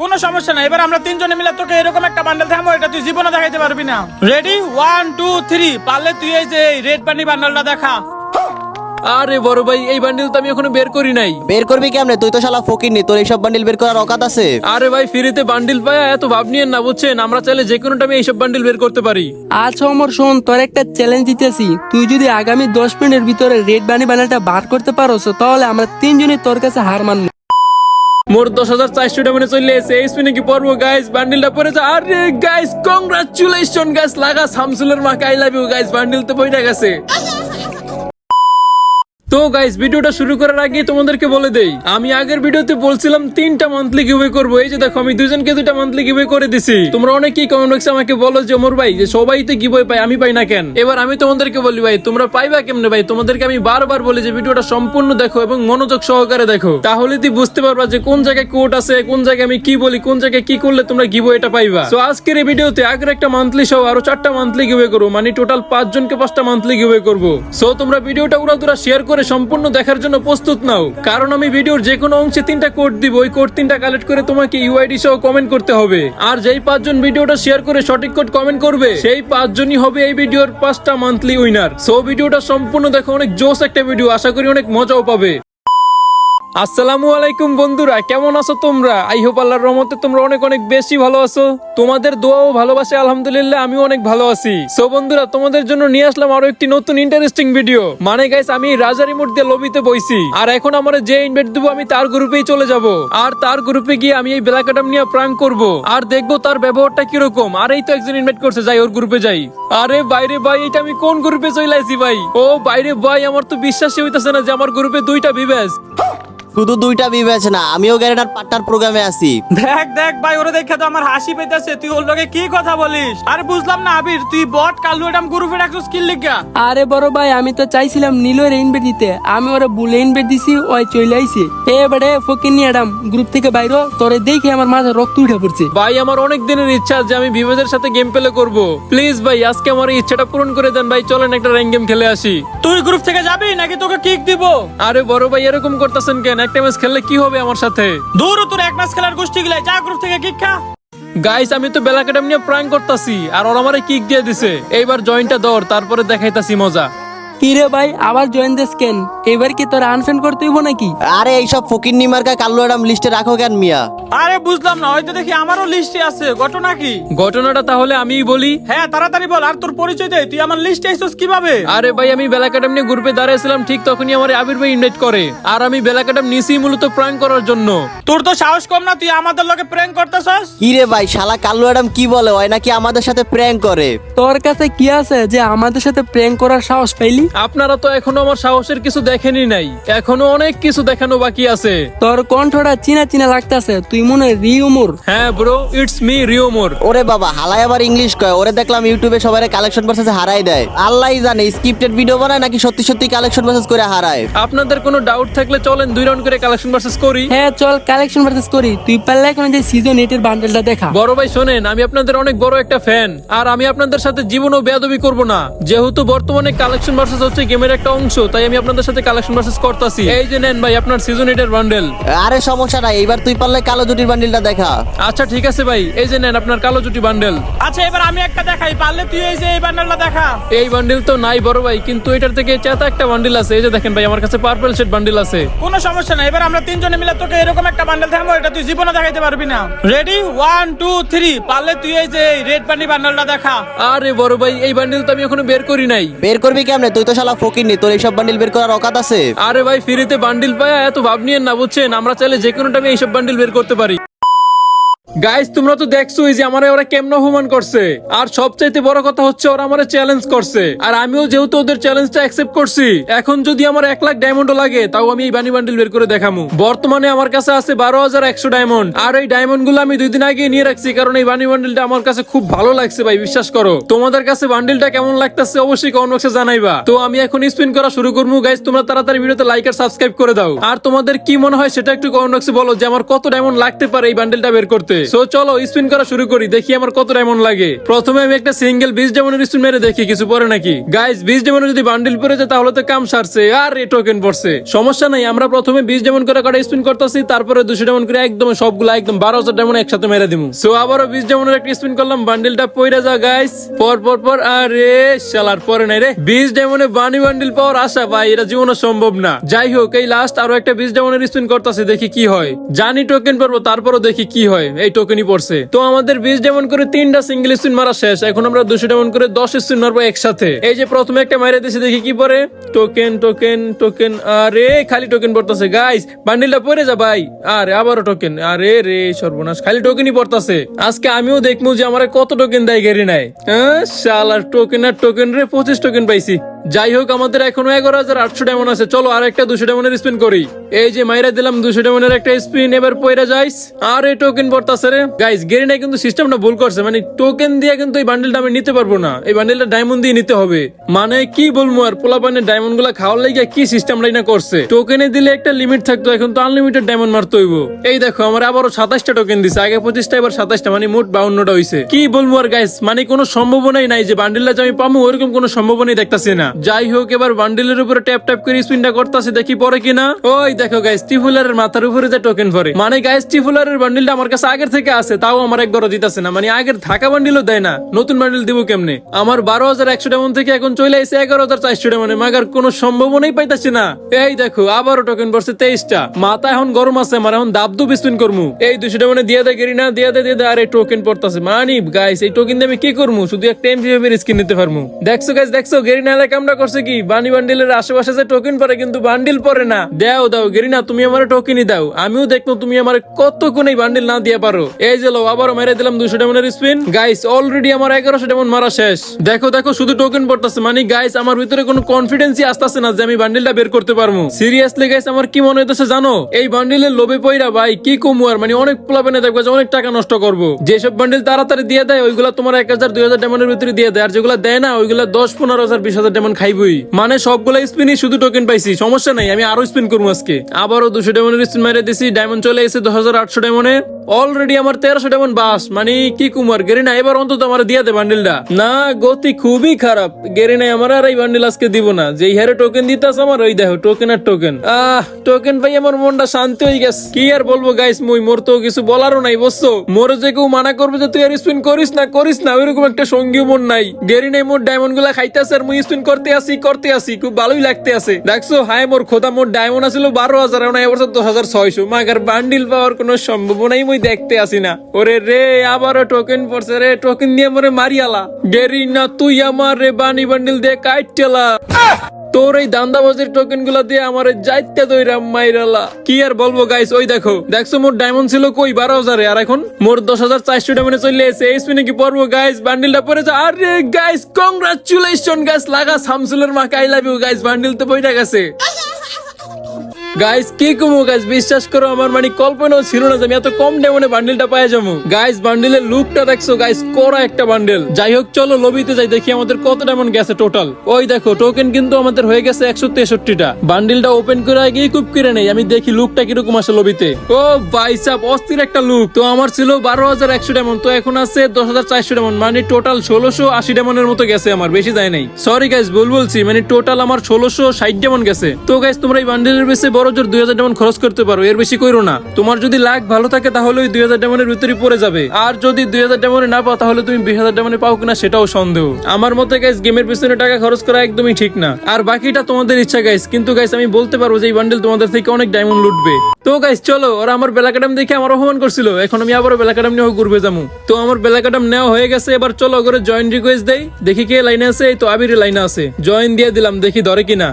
কোনো সমস্যা নাই। এবার আমরা তিনজনে মিলে তোকে এরকম একটা বান্ডেল দেখাবো এটা তুই জীবনে দেখাইতে পারবি না। রেডি ওয়ান টু থ্রি পারলে তুই এই যে রেড পানি বান্ডেলটা দেখা। আরে বড় ভাই এই বান্ডিল তো আমি এখনও বের করি নাই। বের করবি কেমনে? তুই তো শালা ফকির নি তোর এইসব বান্ডিল বের করার অকাত আছে। আরে ভাই ফ্রিতে বান্ডিল পায়া এত ভাব নিয়েন না বুঝছেন? আমরা চাইলে যে কোনো টাইমে এইসব বান্ডিল বের করতে পারি। আচ্ছা অমর শোন তোর একটা চ্যালেঞ্জ দিতেছি। তুই যদি আগামী দশ মিনিটের ভিতরে রেড বানি বানাটা বার করতে পারোস তাহলে আমরা তিনজনই তোর কাছে হার মানবো। মোর দশ হাজার চারশো টাকা চলে এসে। এই স্পিনে কি পড়ব গাইস বান্ডিলটা পড়েছে আরে গাইস কংগ্রাচুলেশন গাইস লাগা সামসুলের মা আই গাইস বান্ডিল তো বইটা গেছে। তো গাইস ভিডিওটা শুরু করার আগে তোমাদেরকে বলে দেই, আমি আগের ভিডিওতে বলছিলাম তিনটা মান্থলি গিভওয়ে করব। এই যে দেখো, আমি দুজনকে দুইটা মান্থলি গিভওয়ে করে দিছি। তোমরা অনেকেই কমেন্ট বক্সে আমাকে বলো যে ওমর ভাই, যে সবাই তো গিভওয়ে পাই আমি পাই না কেন? এবার আমি তোমাদেরকে বলি, ভাই, তোমরা পাইবা কেমনে ভাই? তোমাদেরকে আমি বারবার বলি যে, ভিডিওটা সম্পূর্ণ দেখো এবং মনোযোগ সহকারে দেখো। তাহলে তুই বুঝতে পারবা যে, কোন জায়গায় কোড আছে, কোন জায়গায় আমি কি বলি, কোন জায়গায় কি করলে তোমরা গিভওয়েটা পাইবা। তো আজকের এই ভিডিওতে আগের একটা মান্থলি সহ আরও চারটা মান্থলি গিভওয়ে করব। মানে টোটাল পাঁচ জনকে পাঁচটা মান্থলি গিভওয়ে করব। সো তোমরা ভিডিওটা উড়াদুরা শেয়ার করে সম্পূর্ণ দেখার জন্য প্রস্তুত নাও। কারণ আমি ভিডিওর যে কোনো অংশে তিনটা কোড দিব, ওই কোড তিনটা কালেক্ট করে তোমাকে ইউআইডি সহ কমেন্ট করতে হবে। আর যেই পাঁচজন ভিডিওটা শেয়ার করে সঠিক কোড কমেন্ট করবে, সেই পাঁচজনই হবে এই ভিডিওর পাঁচটা মান্থলি উইনার সো ভিডিওটা সম্পূর্ণ দেখো, অনেক জোস একটা ভিডিও আশা করি অনেক মজাও পাবে। আসসালামু আলাইকুম বন্ধুরা, কেমন আছো তোমরা? আই হোপ আল্লাহর রহমতে তোমরা অনেক অনেক বেশি ভালো আছো। তোমাদের দোয়া ও ভালোবাসে, আলহামদুলিল্লাহ আমি অনেক ভালো আছি। সো বন্ধুরা, তোমাদের জন্য নিয়ে আসলাম আরও একটি নতুন ইন্টারেস্টিং ভিডিও মানে গাইস আমি রাজারি মোড় দিয়ে লবিতে বইছি। আর এখন আমার যে ইনভাইট দেবো, আমি তার গ্রুপেই চলে যাব। আর তার গ্রুপে গিয়ে আমি এই ব্ল্যাক নিয়ে প্রাঙ্ক করব। আর দেখব তার ব্যবহারটা কীরকম। আর এই তো একজন ইনভাইট করছে, যাই ওর গ্রুপে যাই। আরে বাইরে ভাই, এটা আমি কোন গ্রুপে চলে আসি ভাই? ও বাইরে ভাই, আমার তো বিশ্বাসই হইতাছে না যে আমার গ্রুপে দুইটা বিবেস শুধু দুইটা বিবেচ না আমিও গ্যারেটার পার্টনার প্রোগ্রামে আছি। দেখ দেখ ভাই ওরা দেখে তো আমার হাসি পেতেছে। তুই ওর লগে কি কথা বলিস? আরে বুঝলাম না আবির তুই বট কালু এটাম গ্রুপে রাখছিস কি লিগা? আরে বড় ভাই আমি তো চাইছিলাম নীলের ইনভেট দিতে। আমি ওরা বুলে ইনভেট দিছি ওই চলে আইছে। এ বেড়ে ফকির নিয়ে আডাম গ্রুপ থেকে বাইরে তোরে দেখে আমার মাথা রক্ত উঠে পড়ছে। ভাই আমার অনেক দিনের ইচ্ছা যে আমি বিবেদের সাথে গেম প্লে করব। প্লিজ ভাই আজকে আমার ইচ্ছাটা পূরণ করে দেন। ভাই চলেন একটা র্যাঙ্ক গেম খেলে আসি। তুই গ্রুপ থেকে যাবি নাকি তোকে কিক দিব? আরে বড় ভাই এরকম করতেছেন কেন? একটা ম্যাচ খেললে কি হবে আমার সাথে? দূর তোর এক ম্যাচ খেলার গোষ্ঠী গিলাই যা গ্রুপ থেকে কিক খা। গাইস আমি তো বেলা নিয়ে প্রাঙ্ক করতাছি আর ওরা আমারে কিক দিয়ে দিছে। এইবার জয়েন্টটা দর তারপরে দেখাইতাছি মজা। কি রে ভাই আবার জয়েন দেস কেন? এবার কি তোর আনফ্রেন্ড করতে হইব নাকি? আরে এইসব ফকির নিমার্কা কাল্লু অ্যাডাম লিস্টে রাখো কেন মিয়া? আরে বুঝলাম না হয়তো দেখি আমারও লিস্টে আছে ঘটনা কি? ঘটনাটা তাহলে আমিই বলি। হ্যাঁ তাড়াতাড়ি বল আর তোর পরিচয় দে তুই আমার লিস্টে আইছস কীভাবে? আরে ভাই আমি বেলা কাটাম নিয়ে গ্রুপে দাঁড়াইছিলাম ঠিক তখনই আমার আবির ভাই ইনভাইট করে। আর আমি বেলা কাটাম নিছি মূলত প্রাঙ্ক করার জন্য। তোর তো সাহস কম না তুই আমাদের লগে প্র্যাঙ্ক করতেছস? কি রে ভাই শালা কাল্লু অ্যাডাম কি বলে হয় নাকি আমাদের সাথে প্র্যাঙ্ক করে? তোর কাছে কি আছে যে আমাদের সাথে প্রেম করার সাহস পাইলি? আপনারা তো এখনও আমার সাহসের কিছু দেখেনি নাই। এখনও অনেক কিছু দেখানো বাকি আছে। তোর কণ্ঠটা চিনা চিনা লাগতাছে তুই মনে হয় রিউমুর হ্যাঁ ব্রো ইটস মি রিওমোর ওরে বাবা হালাই আবার ইংলিশ কয়? ওরে দেখলাম ইউটিউবে সবাই কালেকশন ভার্সেস হারাই দেয়। আল্লাহ জানে স্ক্রিপ্টেড ভিডিও বানায় নাকি সত্যি সত্যি কালেকশন ভার্সেস করে হারায়? আপনাদের কোনো ডাউট থাকলে চলেন দুই রাউন্ড করে কালেকশন ভার্সেস করি। হ্যাঁ চল কালেকশন ভার্সেস করি। তুই পারলে এখন যে সিজন এইটের বান্ডেলটা দেখা। বড় ভাই শোনেন আমি আপনাদের অনেক বড় একটা ফ্যান আর আমি আপনাদের সাথে জীবনও বেয়াদবি করব না। যেহেতু বর্তমানে কালেকশন ভার্সেস হচ্ছে গেমের একটা অংশ তাই আমি আপনাদের সাথে কালেকশন ভার্সেস করতেছি। এই যে নেন ভাই আপনার সিজন এটের বান্ডেল আরে সমস্যা নাই এইবার তুই পারলে কালো জুটির বান্ডিলটা দেখা। আচ্ছা ঠিক আছে ভাই এই যে নেন আপনার কালো জুটি বান্ডেল আচ্ছা এবার আমি একটা দেখাই পারলে তুই এই যে এই বান্ডেলটা দেখা। এই বান্ডিল তো নাই বড় ভাই কিন্তু এটার থেকে চেতা একটা বান্ডিল আছে। এই যে দেখেন ভাই আমার কাছে পার্পল শেড বান্ডিল আছে। কোনো সমস্যা নাই এবার আমরা তিনজনে মিলে তোকে এরকম একটা বান্ডেল দেখাবো এটা তুই জীবনে দেখাইতে পারবি না। রেডি ওয়ান টু থ্রি পারলে তুই এই যে রেড পানি বান্ডেলটা দেখা। আরে বড় ভাই এই বান্ডিল তো আমি এখনও বের করি নাই। বের করবি কেমনে? তুই তো শালা ফকির নি, তোর এইসব বান্ডিল বের করার অকাত আছে? আরে ভাই ফ্রিতে বান্ডিল পায়, এত ভাব নিয়ে না, বুঝছেন? আমরা চাইলে যে কোনো এইসব বান্ডিল বের করতে পারি। গাইস তোমরা তো দেখছোই যে আমার ওরা কেমন অপমান করছে। আর সবচাইতে বড় কথা হচ্ছে ওরা আমারে চ্যালেঞ্জ করছে। আর আমিও যেহেতু ওদের চ্যালেঞ্জটা অ্যাকসেপ্ট করছি, এখন যদি আমার এক লাখ ডায়মন্ডও লাগে, তাও আমি এই বানি বান্ডিল বের করে দেখামু। বর্তমানে আমার কাছে আছে বারো হাজার একশো ডায়মন্ড আর এই ডায়মন্ডগুলো আমি দুই দিন আগে নিয়ে রাখছি, কারণ এই বানি বান্ডিলটা আমার কাছে খুব ভালো লাগছে ভাই, বিশ্বাস করো। তোমাদের কাছে বান্ডিলটা কেমন লাগতেছে অবশ্যই কমেন্ট বক্সে জানাইবা। তো আমি এখন স্পিন করা শুরু করব। গাইস তোমরা তাড়াতাড়ি ভিডিওতে লাইক আর সাবস্ক্রাইব করে দাও। আর তোমাদের কি মনে হয় সেটা একটু কমেন্ট বক্সে বলো যে আমার কত ডায়মন্ড লাগতে পারে এই বান্ডিলটা বের করতে। সো চলো স্পিন করা শুরু করি, দেখি আমার কত ডায়মন্ড লাগে। প্রথমে আমি একটা সিঙ্গেল বিশ ডায়মন্ডের স্পিন মেরে দেখি, কিছু পরে নাকি? গাইস বিশ ডায়মন্ডের যদি বান্ডিল পরে যায়, তাহলে তো কাম সারছে, আর এ টোকেন পড়ছে। সমস্যা নাই, আমরা প্রথমে বিশ ডায়মন্ড করে কাটা স্পিন করতেছি, তারপরে দুশো ডায়মন্ড করে একদম সবগুলো, একদম বারো হাজার ডায়মন্ড একসাথে মেরে দিব সো আবারও বিশ ডায়মন্ডের একটা স্পিন করলাম বান্ডিলটা পইরা যা গাইস পর পর পর, আরে, শালার, পরে নাই রে। বিশ ডায়মন্ডে বানি বান্ডিল পাওয়ার আশা, ভাই, এটা জীবনে সম্ভব না। যাই হোক, এই লাস্ট আরও একটা বিশ ডায়মন্ডের স্পিন করতেছে, দেখি কি হয়। জানি টোকেন পারব তারপরও দেখি কি হয়। এই টোকেনই পড়ছে। তো আমাদের বিশ ডায়মন্ড করে তিনটা সিঙ্গেল স্পিন মারা শেষ। এখন আমরা দুশো ডায়মন্ড করে দশ স্পিন মারবো একসাথে। এই যে প্রথমে একটা মাইরে দিয়েছি দেখি কি পরে? টোকেন টোকেন টোকেন আরে, খালি টোকেন পড়তেছে। গাইস বান্ডিলটা পরে যা ভাই। আরে, আবারও টোকেন আরে রে, সর্বনাশ। খালি টোকেনই পড়তাছে। আজকে আমিও দেখব যে আমার কত টোকেন দেয় গেরি নাই। হ্যাঁ শালার টোকেন আর টোকেন রে পঁচিশ টোকেন পাইছি। যাই হোক, আমাদের এখনও এগারো হাজার আটশো ডেমন আছে। চলো, আর একটা দুশো ডায়মন্ডের স্পিন করি। এই যে মাইরা দিলাম দুশো ডায়মন্ডের একটা স্পিন এবার পয়রা যাইস। আর এই টোকেন পড়তাছে রে। গাইস গেরিনা কিন্তু সিস্টেমটা ভুল করছে। মানে টোকেন দিয়ে কিন্তু এই বান্ডেলটা আমি নিতে পারব না। এই বান্ডেলটা ডায়মন্ড দিয়ে নিতে হবে। মানে কি বলব আর পোলা পানের ডায়মন্ডগুলা খাওয়ার লাগে কি সিস্টেম না করছে? টোকেনে দিলে একটা লিমিট থাকতো, এখন তো আনলিমিটেড ডায়মন্ড মারতে হইব। এই দেখো, আমার আবারও সাতাশটা টোকেন দিছে। আগে পঁচিশটা, এবার সাতাশটা মানে মোট বাউন্নটা হইছে। কি বলব আর গাইস মানে কোনো সম্ভাবনাই নাই যে বান্ডেলটা যে আমি পাবো ওরকম কোনো সম্ভাবনাই দেখতাছি না। যাই হোক, এবার বান্ডিলের উপরে ট্যাপ ট্যাপ করে স্পিনটা করতেছে, দেখি পরে কিনা। ওই দেখো গাইস টিফুলারের মাথার উপরে যে টোকেন পরে। মানে গাইস টিফুলারের বান্ডিলটা আমার কাছে আগের থেকে আছে, তাও আমার একবারও দিতেছে না। মানে আগের থাকা বান্ডিলও দেয় না, নতুন বান্ডিল দিব কেমনে? আমার বারো হাজার একশো ডেমন থেকে এখন চলে এসে এগারো হাজার চারশো ডেমনে মাগার কোনো সম্ভাবনাই পাইতাছি না। এই দেখো, আবারও টোকেন পড়ছে তেইশটা। মাথা এখন গরম আছে, আমার এখন দাবদুব স্পিন করমু। এই দুশো ডেমনে দিয়ে দেয় গেরি না, দিয়ে দেয় দিয়ে দেয় আর এই টোকেন পড়তাছে। মানি গাইস এই টোকেন দিয়ে আমি কি করব শুধু একটা এর স্কিন নিতে পারব দেখছ গাইস দেখছ গেরিনা এলাকা আমরা করছে কি? বানি বান্ডিলের আশেপাশে যে টোকেন পরে কিন্তু বান্ডিল পরে না। দাও দাও, গেরিনা, তুমি আমার টোকেনই দাও। আমিও দেখব তুমি আমার কত কোন বান্ডিল না দিয়ে পারো। এই যে লো, আবারও মেরে দিলাম দুশো ডেমনের স্পিন গাইস অলরেডি আমার এগারোশো ডেমন মারা শেষ। দেখো দেখো, শুধু টোকেন পড়তেছে। মানে গাইস আমার ভিতরে কোনো কনফিডেন্সই আসতেছে না যে আমি বান্ডিলটা বের করতে পারব। সিরিয়াসলি গাইস আমার কি মনে হইতেছে জানো? এই বান্ডিলের লোভে পইরা ভাই, কি কমু আর? মানে অনেক প্লাবেনে দেখবে যে অনেক টাকা নষ্ট করব। যেসব বান্ডিল তাড়াতাড়ি দিয়ে দেয়, ওইগুলা তোমার এক হাজার, দুই হাজার ডেমনের ভিতরে দিয়ে দেয়। আর যেগুলো দেয় না, ওইগুলা দশ, পনেরো হাজার, বিশ হাজার ডেমন খাইবই? মানে সবগুলা স্পিনই শুধু টোকেন পাইছি, সমস্যা নাই, আমি আরও স্পিন করব আজকে। আবারও দুশো ডেমনের স্পিন মেরে দিছি ডায়মন্ড চলে এসে দশ হাজার আটশো ডেমনে অলরেডি আমার তেরোশো ডেমন বাস মানে কি কুমার গেরিনা, এবার অন্তত আমার দিয়ে দে বান্ডিলটা না, গতি খুবই খারাপ গেরিনা আমার আর এই বান্ডিল আজকে দিব না। যেই হারে টোকেন দিতাস আমার, ওই দেখো টোকেন আর টোকেন আহ টোকেন পাই আমার মনটা শান্তি হয়ে গেছে। কি আর বলব গাইস মুই মোর তো কিছু বলারও নাই, বুঝছ? মোর যে কেউ মানা করবে যে তুই আর স্পিন করিস না করিস না, ওইরকম একটা সঙ্গী মন নাই। গেরিনাই মোর ডায়মন্ডগুলা খাইতেছে আর মুই স্পিন করতে আসি করতে আসি খুব ভালোই লাগতে আছে। দেখছ হাই মোর খোদা, মোর ডায়মন্ড আছিল বারো হাজার, এখন এবছর দশ হাজার ছয়শো। মাগার বান্ডিল পাওয়ার কোনো সম্ভাবনাই মই দেখতে আসি না। ওরে রে, আবারও টোকেন পড়ছে রে টোকেন দিয়ে মোরে মারিয়ালা। গেরি না তুই আমার রে বানি বান্ডিল দিয়ে কাইটেলা। তোর এই দান্দাবাজির টোকেনগুলা দিয়ে আমার যাইতে দইরা মাইরালা। কি আর বলব গাইস ওই দেখো, দেখছ মোর ডায়মন্ড ছিল কই? বারো হাজারে। আর এখন মোর দশ হাজার চারশো ডায়মন্ডে চলে এসে এই কি পড়ব গাইস বান্ডিলটা যা। আরে গাইস কংগ্রাচুলেশন গাইস লাগা সামসুলের মা I love you guys bundle তো বইটা গেছে। গাইস কি কমু? গাইস বিশ্বাস করো, আমার মানে কল্পনাও ছিল না যে আমি এত কম ডেমনে বান্ডেলটা পাই যাব। গাইস বান্ডেলের লুকটা দেখছ? গাইস করা একটা বান্ডেল যাই হোক, চলো লবিতে যাই, দেখি আমাদের কত ডেমন গেছে টোটাল ওই দেখো টোকেন কিন্তু আমাদের হয়ে গেছে একশো তেষট্টিটা। বান্ডেলটা ওপেন করে গিয়ে খুব কিনে নেই, আমি দেখি লুকটা কীরকম আসে লবিতে। ও বাইসাপ অস্থির একটা লুক তো আমার ছিল বারো হাজার একশো ডেমন তো এখন আছে দশ হাজার চারশো ডেমন মানে টোটাল ষোলোশো আশি ডেমনের মতো গেছে আমার, বেশি যায় নাই। সরি গাইস ভুল বলছি মানে টোটাল আমার ষোলোশো ষাট ডেমন গেছে। তো গাইস তোমরা এই বান্ডেলের বেশি বড় জোর দুই হাজার খরচ করতে পারো, এর বেশি করো না। তোমার যদি লাখ ভালো থাকে তাহলে ওই দুই হাজার ডেমনের ভিতরে পড়ে যাবে। আর যদি দুই হাজার ডেমনে না পাও তাহলে তুমি বিশ হাজার ডেমনে পাও কিনা সেটাও সন্দেহ। আমার মতে গাইস গেমের পিছনে টাকা খরচ করা একদমই ঠিক না। আর বাকিটা তোমাদের ইচ্ছা গাইস কিন্তু গাইস আমি বলতে পারব যে এই বান্ডেল তোমাদের থেকে অনেক ডায়মন্ড লুটবে। তো গাইস চলো, ওরা আমার বেলাকাটাম দেখে আমার অপমান করছিল। এখন আমি আবারও বেলাকাটাম নিয়ে ঘুরবে যাব তো, আমার বেলাকাটাম নেওয়া হয়ে গেছে, এবার চলো করে জয়েন রিকোয়েস্ট দেই। দেখি কে লাইনে আছে, এই তো আবির লাইনে আছে। জয়েন দিয়ে দিলাম, দেখি ধরে কিনা।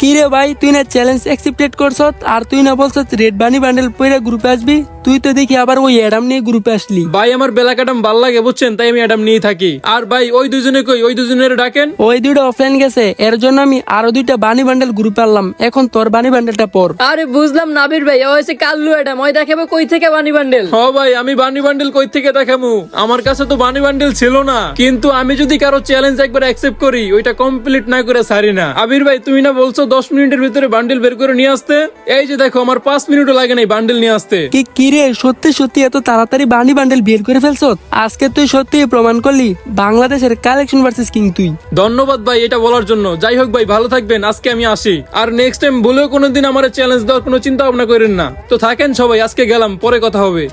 কি রে ভাই তুই না চ্যালেঞ্জ অ্যাকসেপ্টেড করছ আর তুই না বলছ রেড বানি বান্ডেল পরে গ্রুপে আসবি? তুই তো দেখি আবার ওই অ্যাডাম নিয়ে গ্রুপে আসলি। ভাই আমার বেলাকাটাম ভালো লাগে বুঝছেন? তাই আমি অ্যাডাম নিয়ে থাকি। আর ভাই ওই দুজনে কই? ওই দুজনের ডাকেন? ওই দুইটা অফলাইন গেছে এর জন্য আমি আরও দুইটা বানি বান্ডেল গ্রুপে আনলাম। এখন তোর বানি বান্ডেলটা পর। আরে বুঝলাম নাবির ভাই ও হয়েছে কাল্লু অ্যাডাম ওই দেখাবে কই থেকে বানি বান্ডেল হ ভাই আমি বানি বান্ডেল কই থেকে দেখামু? আমার কাছে তো বানি বান্ডেল ছিল না। কিন্তু আমি যদি কারও চ্যালেঞ্জ একবার অ্যাকসেপ্ট করি ওইটা কমপ্লিট না করে সারি না। আবির ভাই তুমি না বলছো দশ মিনিটের ভিতরে বান্ডিল বের করে নিয়ে আসতে। এই যে দেখো আমার পাঁচ মিনিটও লাগে নাই বান্ডিল নিয়ে আসতে। কি কি রে সত্যি সত্যি এত তাড়াতাড়ি বানি বান্ডেল বের করে ফেলছ? আজকে তুই সত্যি প্রমাণ করলি বাংলাদেশের কালেকশন ভার্সেস কিং তুই। ধন্যবাদ ভাই এটা বলার জন্য। যাই হোক ভাই ভালো থাকবেন আজকে আমি আসি। আর নেক্সট টাইম বলেও কোনোদিন আমার চ্যালেঞ্জ দেওয়ার কোনো চিন্তা ভাবনা করেন না। তো থাকেন সবাই আজকে গেলাম পরে কথা হবে।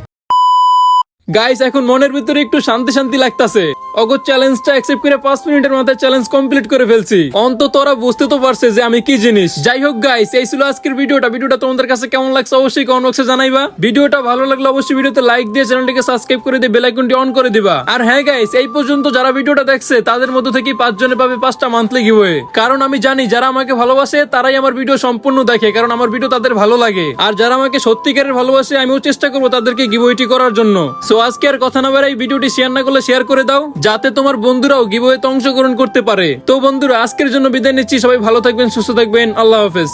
গাইস এখন মনের ভিতরে একটু শান্তি শান্তি লাগতাছে। অগর চ্যালেঞ্জটা অ্যাকসেপ্ট করে পাঁচ মিনিটের মাথায় চ্যালেঞ্জ কমপ্লিট করে ফেলছি। অন্তত ওরা বুঝতে তো পারছে যে আমি কি জিনিস। যাই হোক গাইস এই ছিল আজকের ভিডিওটা। ভিডিওটা তোমাদের কাছে কেমন লাগছে অবশ্যই কমেন্ট বক্সে জানাইবা। ভিডিওটা ভালো লাগলে অবশ্যই ভিডিওতে লাইক দিয়ে চ্যানেলটিকে সাবস্ক্রাইব করে দিয়ে বেল আইকনটি অন করে দিবা। আর হ্যাঁ গাইস এই পর্যন্ত যারা ভিডিওটা দেখছে, তাদের মধ্যে থেকে পাঁচ জনে পাবে পাঁচটা মান্থলি গিভওয়ে কারণ আমি জানি, যারা আমাকে ভালোবাসে, তারাই আমার ভিডিও সম্পূর্ণ দেখে, কারণ আমার ভিডিও তাদের ভালো লাগে। আর যারা আমাকে সত্যিকারের ভালোবাসে, আমিও চেষ্টা করব তাদেরকে গিভওয়েটি করার জন্য। সো আজকে আর কথা না বেড়াই ভিডিওটি শেয়ার না করলে শেয়ার করে দাও, যাতে তোমার বন্ধুরাও গিবোয়েতে অংশগ্রহণ করতে পারে। তো বন্ধুরা, আজকের জন্য বিদায় নিচ্ছি। সবাই ভালো থাকবেন, সুস্থ থাকবেন। আল্লাহ হাফেজ।